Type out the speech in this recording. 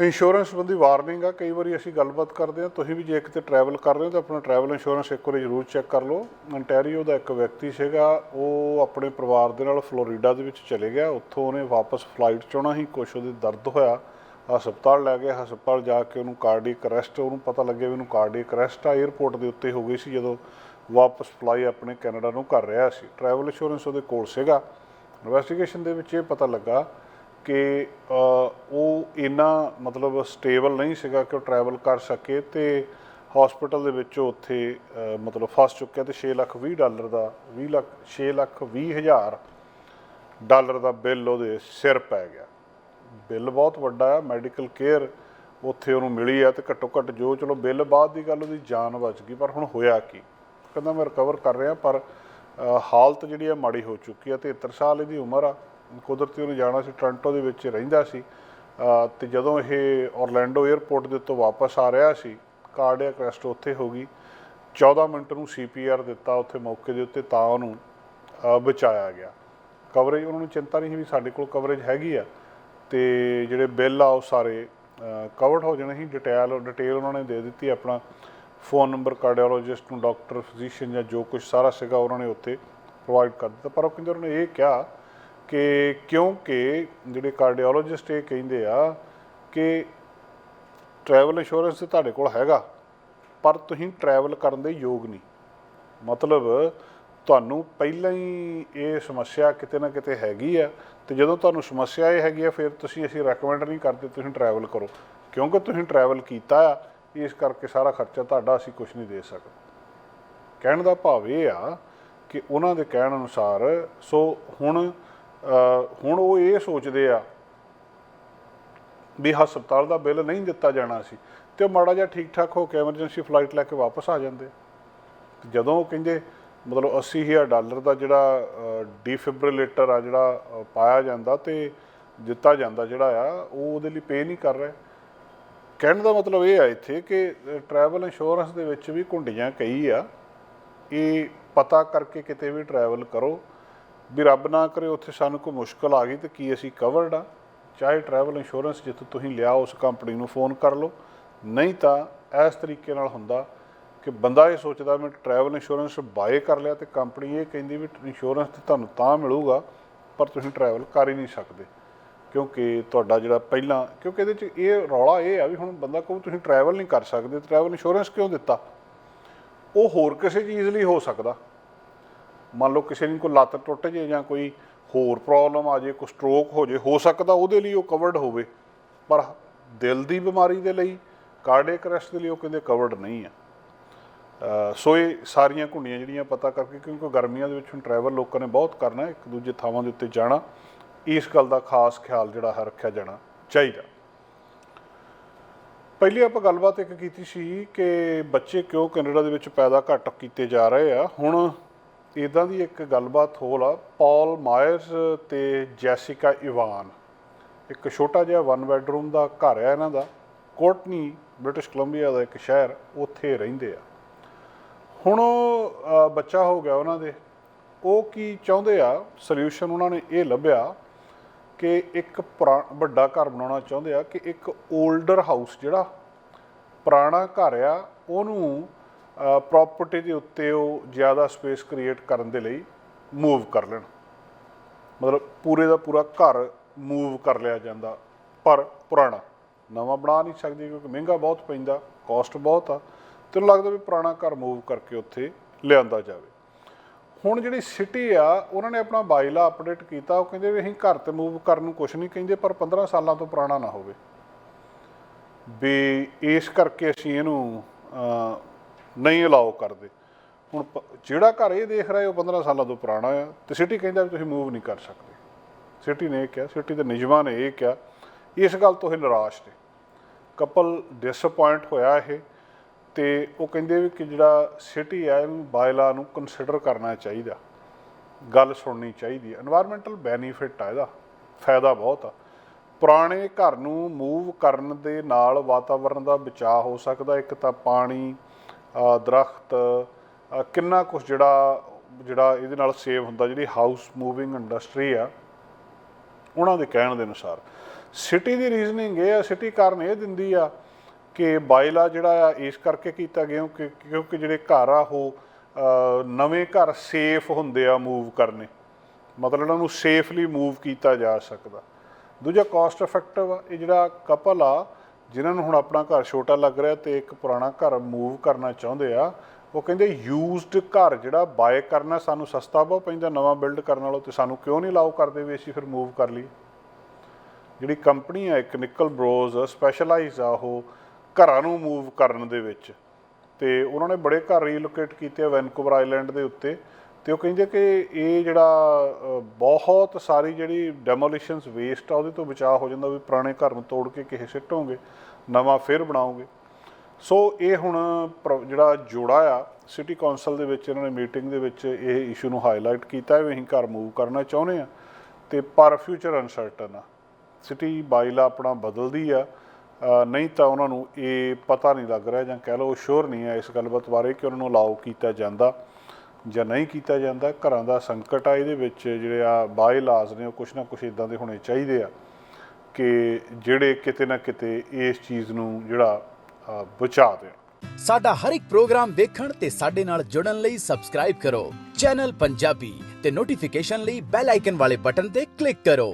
Insurance ਸੰਬੰਧੀ warning ਆ, ਕਈ ਵਾਰੀ ਅਸੀਂ ਗੱਲਬਾਤ ਕਰਦੇ ਆ ਤੁਸੀਂ ਵੀ ਜੇ ਕਿਤੇ ਟਰੈਵਲ ਕਰ ਰਹੇ ਹੋ ਤਾਂ ਆਪਣਾ ਟਰੈਵਲ ਇੰਸ਼ੋਰੈਂਸ ਇੱਕ ਵਾਰੀ ਜ਼ਰੂਰ ਚੈੱਕ ਕਰ ਲਓ। ਅੰਟੈਰੀਓ ਦਾ ਇੱਕ ਵਿਅਕਤੀ ਸੀਗਾ, ਉਹ ਆਪਣੇ ਪਰਿਵਾਰ ਦੇ ਨਾਲ ਫਲੋਰੀਡਾ ਦੇ ਵਿੱਚ ਚਲੇ ਗਿਆ। ਉੱਥੋਂ ਉਹਨੇ ਵਾਪਸ ਫਲਾਈਟ ਚੋਣਾ ਹੀ ਕੁਛ ਉਹਦੇ ਦਰਦ ਹੋਇਆ। ਹਸਪਤਾਲ ਲੈ ਗਏ ਹਸਪਤਾਲ ਜਾ ਕੇ ਉਹਨੂੰ ਕਾਰਡੀਅਕ ਅਰੈਸਟ ਉਹਨੂੰ ਪਤਾ ਲੱਗਿਆ ਵੀ ਉਹਨੂੰ ਕਾਰਡੀਅਕ ਅਰੈਸਟ ਆ। 에ਅਰਪੋਰਟ ਦੇ ਉੱਤੇ ਹੋ ਗਈ ਸੀ, ਜਦੋਂ ਵਾਪਸ ਫਲਾਈ ਆਪਣੇ ਕੈਨੇਡਾ ਨੂੰ ਕਰ ਰਿਹਾ ਸੀ। ਟਰੈਵਲ ਇੰਸ਼ੋਰੈਂਸ ਉਹਦੇ ਕੋਲ ਸੀਗਾ। ਇਨਵੈਸਟੀਗੇਸ਼ਨ ਦੇ ਵਿੱਚ ਇਹ ਪਤਾ ਲੱਗਾ ਕਿ ਉਹ ਇੰਨਾ ਮਤਲਬ ਸਟੇਬਲ ਨਹੀਂ ਸੀਗਾ ਕਿ ਉਹ ਟਰੈਵਲ ਕਰ ਸਕੇ ਤੇ ਹਸਪੀਟਲ ਦੇ ਵਿੱਚ ਉਹ ਉੱਥੇ ਮਤਲਬ ਫਸ ਚੁੱਕਿਆ ਤੇ 6 ਲੱਖ 20 ਡਾਲਰ ਦਾ 20 ਲੱਖ 6 ਲੱਖ 20 ਹਜ਼ਾਰ ਡਾਲਰ ਦਾ ਬਿੱਲ ਉਹਦੇ ਸਿਰ ਪੈ ਗਿਆ। ਬਿੱਲ ਬਹੁਤ ਵੱਡਾ ਹੈ ਮੈਡੀਕਲ ਕੇਅਰ ਉੱਥੇ ਉਹਨੂੰ ਮਿਲੀ ਆ ਤੇ ਘੱਟੋ ਘੱਟ ਜੋ ਚਲੋ ਬਿੱਲ ਬਾਅਦ ਦੀ ਗੱਲ ਉਹਦੀ ਜਾਨ ਬਚ ਗਈ, ਪਰ ਹੁਣ ਹੋਇਆ ਕੀ? ਕਹਿੰਦਾ ਮੈਂ ਰਿਕਵਰ ਕਰ ਰਿਹਾ, ਪਰ ਹਾਲਤ ਜਿਹੜੀ ਆ ਮਾੜੀ ਹੋ ਚੁੱਕੀ ਆ ਤੇ 73 ਸਾਲ ਇਹਦੀ ਉਮਰ ਆ। ਕੁਦਰਤੀ ਉਹਨੇ ਜਾਣਾ ਸੀ ਟੋਰਾਂਟੋ ਦੇ ਵਿੱਚ ਰਹਿੰਦਾ ਸੀ। ਅ, ਤੇ ਜਦੋਂ ਇਹ ਔਰਲੈਂਡੋ 에ਅਰਪੋਰਟ ਦੇ ਉੱਤੋਂ ਵਾਪਸ ਆ ਰਿਹਾ ਸੀ ਕਾਰਡੀਅਕ ਅਰੈਸਟ ਉੱਥੇ ਹੋ ਗਈ। 14 ਮਿੰਟ ਨੂੰ ਸੀਪੀਆਰ ਦਿੱਤਾ ਉੱਥੇ ਮੌਕੇ ਦੇ ਉੱਤੇ ਤਾਂ ਉਹਨੂੰ ਬਚਾਇਆ ਗਿਆ। ਕਵਰੇਜ ਉਹਨਾਂ ਨੂੰ ਚਿੰਤਾ ਨਹੀਂ ਸੀ ਵੀ ਸਾਡੇ ਕੋਲ ਕਵਰੇਜ ਹੈਗੀ ਆ ਤੇ ਜਿਹੜੇ ਬਿੱਲ ਆ ਉਹ ਸਾਰੇ ਕਵਰਡ ਹੋ ਜਾਣੇ ਸੀ। ਡਿਟੇਲ ਡਿਟੇਲ ਉਹਨਾਂ ਨੇ ਦੇ ਦਿੱਤੀ ਆਪਣਾ ਫੋਨ ਨੰਬਰ ਕਾਰਡੀਓਲੋਜਿਸਟ ਨੂੰ ਡਾਕਟਰ ਫਿਜ਼ੀਸ਼ੀਅਨ ਜਾਂ ਜੋ ਕੁਝ ਸਾਰਾ ਸੀਗਾ ਉਹਨਾਂ ਨੇ ਉੱਥੇ ਪ੍ਰੋਵਾਈਡ ਕਰ ਦਿੱਤਾ। ਪਰ ਉਹ ਕਹਿੰਦੇ ਉਹਨਾਂ ਨੇ ਇਹ ਕਿਹਾ ਕਿ ਕਿਉਂਕਿ ਜਿਹੜੇ ਕਾਰਡੀਓਲੋਜਿਸਟ ਇਹ ਕਹਿੰਦੇ ਆ ਕਿ ਟਰੈਵਲ ਇੰਸ਼ੋਰੈਂਸ ਤੇ ਤੁਹਾਡੇ ਕੋਲ ਹੈਗਾ, ਪਰ ਤੁਸੀਂ ਟਰੈਵਲ ਕਰਨ ਦੇ ਯੋਗ ਨਹੀਂ। ਮਤਲਬ ਤੁਹਾਨੂੰ ਪਹਿਲਾਂ ਹੀ ਇਹ ਸਮੱਸਿਆ ਕਿਤੇ ਨਾ ਕਿਤੇ ਹੈਗੀ ਆ, ਤੇ ਜਦੋਂ ਤੁਹਾਨੂੰ ਸਮੱਸਿਆ ਇਹ ਹੈਗੀ ਆ, ਫਿਰ ਤੁਸੀਂ ਅਸੀਂ ਰეკਮੈਂਡ ਨਹੀਂ ਕਰਦੇ ਤੁਸੀਂ ਟਰੈਵਲ ਕਰੋ। ਕਿਉਂਕਿ ਤੁਸੀਂ ਟਰੈਵਲ ਕੀਤਾ ਆ, ਇਸ ਕਰਕੇ ਸਾਰਾ ਖਰਚਾ ਤੁਹਾਡਾ ਅਸੀਂ ਕੁਝ ਨਹੀਂ ਦੇ ਸਕਦੇ। ਕਹਿਣ ਦਾ ਭਾਵ ਇਹ ਆ ਕਿ ਉਹਨਾਂ ਦੇ ਕਹਿਣ ਅਨੁਸਾਰ, ਸੋ ਹੁਣ ਹੁਣ ਉਹ ਇਹ ਸੋਚਦੇ ਆ ਵੀ ਹਸਪਤਾਲ ਦਾ ਬਿੱਲ ਨਹੀਂ ਦਿੱਤਾ ਜਾਣਾ ਸੀ ਤੇ ਉਹ ਮਾੜਾ ਜਿਹਾ ਠੀਕ ਠਾਕ ਹੋ ਕੇ ਐਮਰਜੈਂਸੀ ਫਲਾਈਟ ਲੈ ਕੇ ਵਾਪਸ ਆ ਜਾਂਦੇ। ਜਦੋਂ ਉਹ ਕਹਿੰਦੇ, ਮਤਲਬ 80000 ਡਾਲਰ ਦਾ ਜਿਹੜਾ ਡੀਫਿਬ੍ਰਿਲੇਟਰ ਆ ਜਿਹੜਾ ਪਾਇਆ ਜਾਂਦਾ ਤੇ ਦਿੱਤਾ ਜਾਂਦਾ ਜਿਹੜਾ ਆ, ਉਹ ਉਹਦੇ ਲਈ ਪੇ ਨਹੀਂ ਕਰ ਰਿਹਾ। ਕਹਿਣ ਦਾ ਮਤਲਬ ਇਹ ਆ ਇੱਥੇ ਕਿ ਟਰੈਵਲ ਇੰਸ਼ੋਰੈਂਸ ਦੇ ਵਿੱਚ ਵੀ ਘੁੰਡੀਆਂ ਕਈ ਆ। ਇਹ ਪਤਾ ਕਰਕੇ ਕਿਤੇ ਵੀ ਟਰੈਵਲ ਕਰੋ। ਵੀ ਰੱਬ ਨਾ ਕਰੇ ਉੱਥੇ ਸਾਨੂੰ ਕੋਈ ਮੁਸ਼ਕਲ ਆ ਗਈ ਤੇ ਕੀ ਅਸੀਂ ਕਵਰਡ ਆ? ਚਾਹੇ ਟਰੈਵਲ ਇੰਸ਼ੋਰੈਂਸ ਜਿੱਥੋਂ ਤੁਸੀਂ ਲਿਆ ਉਸ ਕੰਪਨੀ ਨੂੰ ਫੋਨ ਕਰ ਲਓ। ਨਹੀਂ ਤਾਂ ਇਸ ਤਰੀਕੇ ਨਾਲ ਹੁੰਦਾ ਕਿ ਬੰਦਾ ਇਹ ਸੋਚਦਾ, ਮੈਂ ਟਰੈਵਲ ਇੰਸ਼ੋਰੈਂਸ ਬਾਏ ਕਰ ਲਿਆ ਤੇ ਕੰਪਨੀ ਇਹ ਕਹਿੰਦੀ ਵੀ ਇੰਸ਼ੋਰੈਂਸ ਤੇ ਤੁਹਾਨੂੰ ਤਾਂ ਮਿਲੂਗਾ, ਪਰ ਤੁਸੀਂ ਟਰੈਵਲ ਕਰ ਹੀ ਨਹੀਂ ਸਕਦੇ। ਕਿਉਂਕਿ ਤੁਹਾਡਾ ਜਿਹੜਾ ਪਹਿਲਾਂ, ਕਿਉਂਕਿ ਇਹਦੇ 'ਚ ਇਹ ਰੌਲਾ ਇਹ ਆ ਵੀ ਹੁਣ ਬੰਦਾ ਕਹੂ ਤੁਸੀਂ ਟਰੈਵਲ ਨਹੀਂ ਕਰ ਸਕਦੇ ਟਰੈਵਲ ਇੰਸ਼ੋਰੈਂਸ ਕਿਉਂ ਦਿੱਤਾ? ਉਹ ਹੋਰ ਕਿਸੇ ਚੀਜ਼ ਲਈ ਹੋ ਸਕਦਾ। ਮੰਨ ਲਓ ਕਿਸੇ ਨੂੰ ਕੋਈ ਲੱਤ ਟੁੱਟ ਜੇ ਜਾਂ ਕੋਈ ਹੋਰ ਪ੍ਰੋਬਲਮ ਆ ਜੇ, ਕੋਈ ਸਟ੍ਰੋਕ ਹੋ ਜੇ, ਹੋ ਸਕਦਾ ਉਹਦੇ ਲਈ ਉਹ ਕਵਰਡ ਹੋਵੇ। ਪਰ ਦਿਲ ਦੀ ਬਿਮਾਰੀ ਦੇ ਲਈ ਕਾਰਡੀਅਕ ਅਰੈਸਟ ਦੇ ਲਈ ਉਹ ਕਹਿੰਦੇ ਕਵਰਡ ਨਹੀਂ ਆ। ਸੋ ਇਹ ਸਾਰੀਆਂ ਘੁੰਡੀਆਂ ਜਿਹੜੀਆਂ ਪਤਾ ਕਰਕੇ, ਕਿਉਂਕਿ ਗਰਮੀਆਂ ਦੇ ਵਿੱਚ ਹੁਣ ਟਰੈਵਲ ਲੋਕਾਂ ਨੇ ਬਹੁਤ ਕਰਨਾ ਇੱਕ ਦੂਜੇ ਥਾਵਾਂ ਦੇ ਉੱਤੇ ਜਾਣਾ। ਇਸ ਗੱਲ ਦਾ ਖਾਸ ਖਿਆਲ ਜਿਹੜਾ ਹੈ, ਰੱਖਿਆ ਜਾਣਾ ਚਾਹੀਦਾ। ਪਹਿਲੀ ਆਪਾਂ ਗੱਲਬਾਤ ਇੱਕ ਕੀਤੀ ਸੀ ਕਿ ਬੱਚੇ ਕਿਉਂ ਕੈਨੇਡਾ ਦੇ ਵਿੱਚ ਪੈਦਾ ਘੱਟ ਕੀਤੇ ਜਾ ਰਹੇ ਆ। ਹੁਣ ਇਦਾਂ ਦੀ ਇੱਕ ਗੱਲਬਾਤ ਹੋਰ ਆ ਪੌਲ ਮਾਇਰਸ ਤੇ ਜੈਸਿਕਾ ਇਵਾਨ। ਇੱਕ ਛੋਟਾ ਜਿਹਾ ਵਨ ਬੈਡਰੂਮ ਦਾ ਘਰ ਆ ਇਹਨਾਂ ਦਾ। ਕੋਟਨੀ ਬ੍ਰਿਟਿਸ਼ ਕੋਲੰਬੀਆ ਦਾ ਇੱਕ ਸ਼ਹਿਰ ਉੱਥੇ ਰਹਿੰਦੇ ਆ। ਹੁਣ ਉਹ, ਬੱਚਾ ਹੋ ਗਿਆ ਉਹਨਾਂ ਦੇ। ਉਹ ਕੀ ਚਾਹੁੰਦੇ ਆ ਸੋਲੂਸ਼ਨ ਉਹਨਾਂ ਨੇ ਇਹ ਲੱਭਿਆ ਕਿ ਇੱਕ ਪੁਰਾ- ਵੱਡਾ ਘਰ ਬਣਾਉਣਾ ਚਾਹੁੰਦੇ ਆ ਕਿ ਇੱਕ 올ਡਰ ਹਾਊਸ ਜਿਹੜਾ ਪੁਰਾਣਾ ਘਰ ਆ ਉਹਨੂੰ ਪ੍ਰਾਪਰਟੀ ਦੇ ਉੱਤੇ ਉਹ ਜ਼ਿਆਦਾ ਸਪੇਸ ਕ੍ਰੀਏਟ ਕਰਨ ਦੇ ਲਈ ਮੂਵ ਕਰ ਲੈਣ। ਮਤਲਬ ਪੂਰੇ ਦਾ ਪੂਰਾ ਘਰ ਮੂਵ ਕਰ ਲਿਆ ਜਾਂਦਾ, ਪਰ ਪੁਰਾਣਾ। ਨਵਾਂ ਬਣਾ ਨਹੀਂ ਸਕਦੇ ਕਿਉਂਕਿ ਮਹਿੰਗਾ ਬਹੁਤ ਪੈਂਦਾ ਕਾਸਟ ਬਹੁਤ ਆ। ਤੈਨੂੰ ਲੱਗਦਾ ਵੀ ਪੁਰਾਣਾ ਘਰ ਮੂਵ ਕਰਕੇ ਉੱਥੇ ਲਿਆਂਦਾ ਜਾਵੇ। ਹੁਣ ਜਿਹੜੀ ਸਿਟੀ ਆ, ਉਹਨਾਂ ਨੇ ਆਪਣਾ ਬਾਇਲਾ ਅਪਡੇਟ ਕੀਤਾ। ਉਹ ਕਹਿੰਦੇ ਵੀ ਅਸੀਂ ਘਰ ਤੇ ਮੂਵ ਕਰਨ ਨੂੰ ਕੁਝ ਨਹੀਂ ਕਹਿੰਦੇ, ਪਰ 15 ਸਾਲਾਂ ਤੋਂ ਪੁਰਾਣਾ ਨਾ ਹੋਵੇ। ਵੀ ਇਸ ਕਰਕੇ ਅਸੀਂ ਇਹਨੂੰ ਨਹੀਂ ਅਲਾਉ ਕਰਦੇ। ਹੁਣ ਪ- ਜਿਹੜਾ ਘਰ ਇਹ ਦੇਖ ਰਿਹਾ ਉਹ 15 ਸਾਲਾਂ ਤੋਂ ਪੁਰਾਣਾ ਆ ਤੇ ਸਿਟੀ ਕਹਿੰਦਾ ਵੀ ਤੁਸੀਂ ਮੂਵ ਨਹੀਂ ਕਰ ਸਕਦੇ। ਸਿਟੀ ਨੇ ਇਹ ਕਿਹਾ, ਸਿਟੀ ਦੇ ਨਿਯਮਾਂ ਨੇ ਇਹ ਕਿਹਾ, ਇਸ ਗੱਲ ਤੋਂ ਇਹ ਨਿਰਾਸ਼ ਨੇ। ਕਪਲ ਡਿਸਪਾਇੰਟ ਹੋਇਆ ਇਹ ਤੇ ਉਹ ਕਹਿੰਦੇ ਵੀ ਕਿ ਜਿਹੜਾ ਸਿਟੀ ਆ, ਇਹਨੂੰ ਬਾਇਲਾ ਨੂੰ ਕੰਸੀਡਰ ਕਰਨਾ ਚਾਹੀਦਾ। ਗੱਲ ਸੁਣਨੀ ਚਾਹੀਦੀ ਹੈ এনवायरमेंटल ਬੈਨੀਫਿਟ ਆ ਇਹਦਾ, ਫਾਇਦਾ ਬਹੁਤ ਆ। ਪੁਰਾਣੇ ਘਰ ਨੂੰ ਮੂਵ ਕਰਨ ਦੇ ਨਾਲ ਵਾਤਾਵਰਣ ਦਾ ਬਚਾਅ ਹੋ ਸਕਦਾ, ਇੱਕ ਤਾਂ ਪਾਣੀ ਦਰਖਤ ਕਿੰਨਾ ਕੁਝ ਜਿਹੜਾ ਜਿਹੜਾ ਇਹਦੇ ਨਾਲ ਸੇਵ ਹੁੰਦਾ, ਜਿਹੜੀ ਹਾਊਸ ਮੂਵਿੰਗ ਇੰਡਸਟਰੀ ਆ, ਉਹਨਾਂ ਦੇ ਕਹਿਣ ਦੇ ਅਨੁਸਾਰ। ਸਿਟੀ ਦੀ ਰੀਜ਼ਨਿੰਗ ਇਹ ਆ ਸਿਟੀ ਕਾਰਨ ਇਹ ਦਿੰਦੀ ਆ ਕਿ ਬਾਇਲਾ ਜਿਹੜਾ ਆ, ਇਸ ਕਰਕੇ ਕੀਤਾ ਗਿਆ ਕਿ, ਕਿਉਂਕਿ ਜਿਹੜੇ ਘਰ ਆ, ਉਹ ਨਵੇਂ ਘਰ ਸੇਫ ਹੁੰਦੇ ਆ ਮੂਵ ਕਰਨੇ। ਮਤਲਬ ਇਹਨਾਂ ਨੂੰ ਸੇਫਲੀ ਮੂਵ ਕੀਤਾ ਜਾ ਸਕਦਾ। ਦੂਜਾ ਕਾਸਟ ਇਫੈਕਟਿਵ ਆ, ਇਹ ਜਿਹੜਾ ਕਪਲ ਆ ਜਿਨ੍ਹਾਂ ਨੂੰ ਹੁਣ ਆਪਣਾ ਘਰ ਛੋਟਾ ਲੱਗ ਰਿਹਾ ਤੇ ਇੱਕ ਪੁਰਾਣਾ ਘਰ ਮੂਵ ਕਰਨਾ ਚਾਹੁੰਦੇ ਆ, ਉਹ ਕਹਿੰਦੇ ਯੂਜ਼ਡ ਘਰ ਜਿਹੜਾ ਬਾਏ ਕਰਨਾ ਸਾਨੂੰ ਸਸਤਾ ਬਹੁਤ ਪੈਂਦਾ, ਨਵਾਂ ਬਿਲਡ ਕਰਨ ਨਾਲੋਂ ਤੇ ਸਾਨੂੰ ਕਿਉਂ ਨਹੀਂ ਲਾਓ ਕਰਦੇ ਵੀ ਅਸੀਂ ਫਿਰ ਮੂਵ ਕਰ ਲਈ ਜਿਹੜੀ ਕੰਪਨੀ ਆ, ਇੱਕ ਨਿਕਲ ਬ੍ਰੋਜ਼ ਸਪੈਸ਼ਲਾਈਜ਼ ਆ, ਉਹ ਘਰਾਂ ਨੂੰ ਮੂਵ ਕਰਨ ਦੇ ਵਿੱਚ ਤੇ ਉਹਨਾਂ ਨੇ ਬੜੇ ਘਰ ਰੀਲੋਕੇਟ ਕੀਤੇ ਆ ਵੈਨਕੂਵਰ ਆਈਲੈਂਡ ਦੇ ਉੱਤੇ। ਤੇ ਉਹ ਕਹਿੰਦੇ ਕਿ ਇਹ ਜਿਹੜਾ ਬਹੁਤ ਸਾਰੀ ਜਿਹੜੀ ਡੈਮੋਲੀਸ਼ਨਸ ਵੇਸਟ ਆ, ਉਹਦੇ ਤੋਂ ਬਚਾਅ ਹੋ ਜਾਂਦਾ ਵੀ ਪੁਰਾਣੇ ਘਰ ਨੂੰ ਤੋੜ ਕੇ ਕਿਸੇ ਸਿੱਟੋਗੇ ਨਵਾਂ ਫਿਰ ਬਣਾਓਗੇ। ਸੋ ਇਹ ਹੁਣ ਪ੍ਰ- ਜਿਹੜਾ ਜੋੜਾ ਆ ਸਿਟੀ ਕੌਂਸਲ ਦੇ ਵਿੱਚ, ਇਹਨਾਂ ਨੇ ਮੀਟਿੰਗ ਦੇ ਵਿੱਚ ਇਹ ਇਸ਼ੂ ਨੂੰ ਹਾਈਲਾਈਟ ਕੀਤਾ ਹੈ ਵੀ ਅਸੀਂ ਘਰ ਮੂਵ ਕਰਨਾ ਚਾਹੁੰਦੇ ਆ ਤੇ ਪਰ ਫਿਊਚਰ ਅਨਸਰਟਨ ਆ। ਸਿਟੀ ਬਾਈਲਾ ਆਪਣਾ ਬਦਲਦੀ ਆ ਨਹੀਂ ਤਾਂ ਉਹਨਾਂ ਨੂੰ ਇਹ ਪਤਾ ਨਹੀਂ ਲੱਗ ਰਿਹਾ ਜਾਂ ਕਹਿ ਲਓ ਸ਼ੋਰ ਨਹੀਂ ਹੈ ਇਸ ਗੱਲਬਾਤ ਬਾਰੇ ਕਿ ਉਹਨਾਂ ਨੂੰ ਅਲਾਉ ਕੀਤਾ ਜਾਂਦਾ। ਜਾਂ ਨਹੀਂ ਕੀਤਾ ਜਾਂਦਾ, ਘਰਾਂ ਦਾ ਸੰਕਟ ਆ, ਇਹਦੇ ਵਿੱਚ ਜਿਹੜੇ ਆ ਬਾਏ ਲਾਜ਼ ਨੇ, ਉਹ ਕੁਛ ਨਾ ਕੁਛ ਇਦਾਂ ਦੇ ਹੋਣੇ ਚਾਹੀਦੇ ਆ ਕਿ ਜਿਹੜੇ ਕਿਤੇ ਨਾ ਕਿਤੇ ਇਸ ਚੀਜ਼ ਨੂੰ ਜਿਹੜਾ ਬਚਾ ਦੇਣ। ਸਾਡਾ ਹਰ ਇੱਕ ਪ੍ਰੋਗਰਾਮ ਦੇਖਣ ਤੇ ਸਾਡੇ ਨਾਲ ਜੁੜਨ ਲਈ ਸਬਸਕ੍ਰਾਈਬ ਕਰੋ। ਚੈਨਲ ਪੰਜਾਬੀ ਤੇ ਨੋਟੀਫਿਕੇਸ਼ਨ ਲਈ ਬੈਲ ਆਈਕਨ ਵਾਲੇ ਬਟਨ ਤੇ ਕਲਿੱਕ ਕਰੋ।